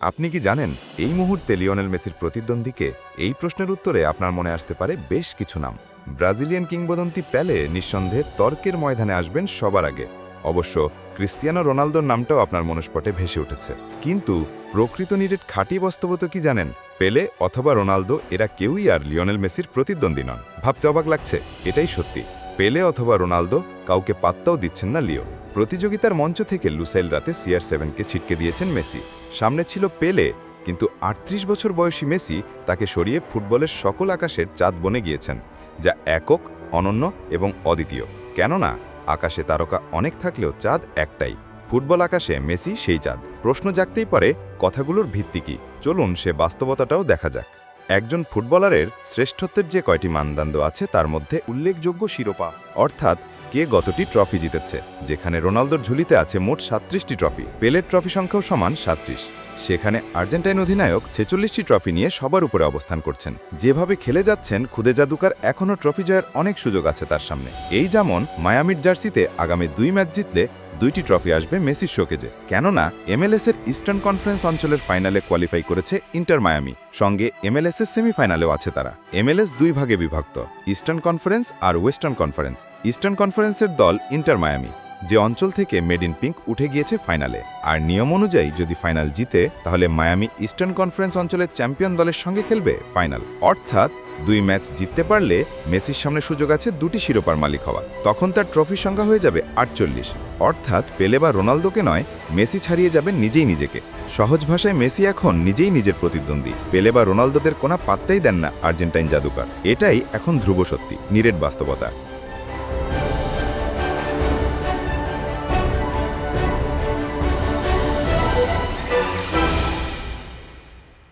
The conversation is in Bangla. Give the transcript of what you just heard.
আপনি কি জানেন, এই মুহূর্তে লিওনেল মেসির প্রতিদ্বন্দ্বীকে এই প্রশ্নের উত্তরে আপনার মনে আসতে পারে বেশ কিছু নাম। ব্রাজিলিয়ান কিংবদন্তি প্যালে নিঃসন্দেহে তর্কের ময়দানে আসবেন সবার আগে। অবশ্য ক্রিস্টিয়ানো রোনালদোর নামটাও আপনার মনস্পটে ভেসে উঠেছে। কিন্তু প্রকৃত নিরেট খাঁটি বাস্তবতা কি জানেন? পেলে অথবা রোনালদো এরা কেউই আর লিওনেল মেসির প্রতিদ্বন্দ্বী নন। ভাবতে অবাক লাগছে, এটাই সত্যি। পেলে অথবা রোনালদো কাউকে পাত্তাও দিচ্ছেন না লিও। প্রতিযোগিতার মঞ্চ থেকে লুসাইল রাতে সিআর সেভেনকে ছিটকে দিয়েছেন মেসি। সামনে ছিল পেলে, কিন্তু আটত্রিশ বছর বয়সী মেসি তাকে সরিয়ে ফুটবলের সকল আকাশের চাঁদ বনে গিয়েছেন, যা একক, অনন্য এবং অদ্বিতীয়। কেননা, আকাশে তারকা অনেক থাকলেও চাঁদ একটাই। ফুটবল আকাশে মেসি সেই চাঁদ। প্রশ্ন জাগতেই পারে, কথাগুলোর ভিত্তি কি? চলুন সে বাস্তবতাটাও দেখা যাক। একজন ফুটবলারের শ্রেষ্ঠত্বের যে কয়টি মানদণ্ড আছে তার মধ্যে উল্লেখযোগ্য শিরোপা। অর্থাৎ কে গতটি ট্রফি জিতেছে, যেখানে রোনালদোর ঝুলিতে আছে মোট সাত্রিশটি ট্রফি। পেলের ট্রফি সংখ্যাও সমান সাত্রিশ সেখানে আর্জেন্টাইন অধিনায়ক ছেচল্লিশটি ট্রফি নিয়ে সবার উপরে অবস্থান করছেন। যেভাবে খেলে যাচ্ছেন, খুদে জাদুকার এখনও ট্রফি জয়ের অনেক সুযোগ আছে তার সামনে। এই যেমন, মায়ামির জার্সিতে আগামী দুই ম্যাচ জিতলে দুইটি ট্রফি আসবে মেসির শোকেজে। কেননা এমএলএস এর ইস্টার্ন কনফারেন্স অঞ্চলের ফাইনালে কোয়ালিফাই করেছে ইন্টার মায়ামি। সঙ্গে এমএলএস এর সেমিফাইনালেও আছে তারা। এমএলএস দুই ভাগে বিভক্ত, ইস্টার্ন কনফারেন্স আর ওয়েস্টার্ন কনফারেন্স। ইস্টার্ন কনফারেন্সের দল ইন্টার মায়ামি। যে অঞ্চল থেকে মেড ইন পিঙ্ক উঠে গিয়েছে ফাইনালে। আর নিয়ম অনুযায়ী যদি ফাইনাল জিতে, তাহলে মায়ামি ইস্টার্ন কনফারেন্স অঞ্চলের চ্যাম্পিয়ন দলের সঙ্গে খেলবে ফাইনাল। অর্থাৎ, দুই ম্যাচ জিততে পারলে মেসির সামনে সুযোগ আছে দুটি শিরোপার মালিক হওয়া। তখন তার ট্রফির সংখ্যা হয়ে যাবে আটচল্লিশ। অর্থাৎ, পেলে বা রোনালদোকে নয়, মেসি ছাড়িয়ে যাবেন নিজেই নিজেকে। সহজ ভাষায় মেসি এখন নিজেই নিজের প্রতিদ্বন্দ্বী। পেলে বা রোনালদোদের কোনো পাত্তাই দেন না আর্জেন্টাইন জাদুকার। এটাই এখন ধ্রুব সত্যি, নিরেট বাস্তবতা।